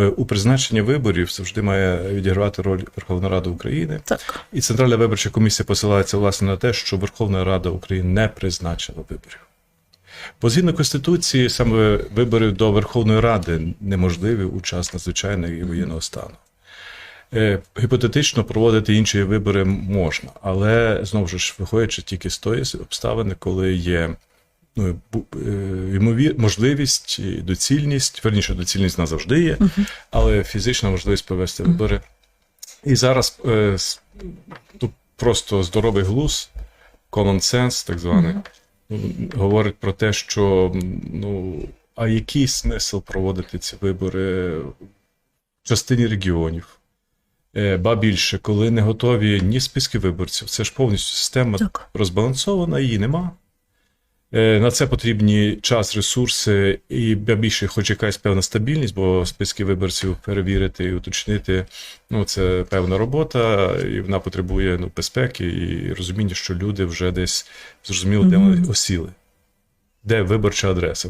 Е, У призначенні виборів завжди має відігравати роль Верховна Рада України. Так. І Центральна виборча комісія посилається власне на те, що Верховна Рада України не призначила виборів. По згідно Конституції, саме вибори до Верховної Ради неможливі у час надзвичайного і воєнного стану. Е, Гіпотетично проводити інші вибори можна, але знову ж виходячи тільки з тої обставини, коли є ну, е, ймовір, можливість, і доцільність, верніше, доцільність назавжди є, але фізична можливість провести вибори. І зараз е, просто здоровий глузд, common sense, так званий, ну, говорить про те, що ну, а який смисл проводити ці вибори в частині регіонів? Е, Ба більше, коли не готові ні списки виборців, це ж повністю система Так. розбалансована, її нема. Е, На це потрібні час, ресурси і більше, хоч якась певна стабільність, бо списки виборців перевірити і уточнити ну, це певна робота, і вона потребує ну, безпеки і розуміння, що люди вже десь зрозуміли, де вони осіли, де виборча адреса.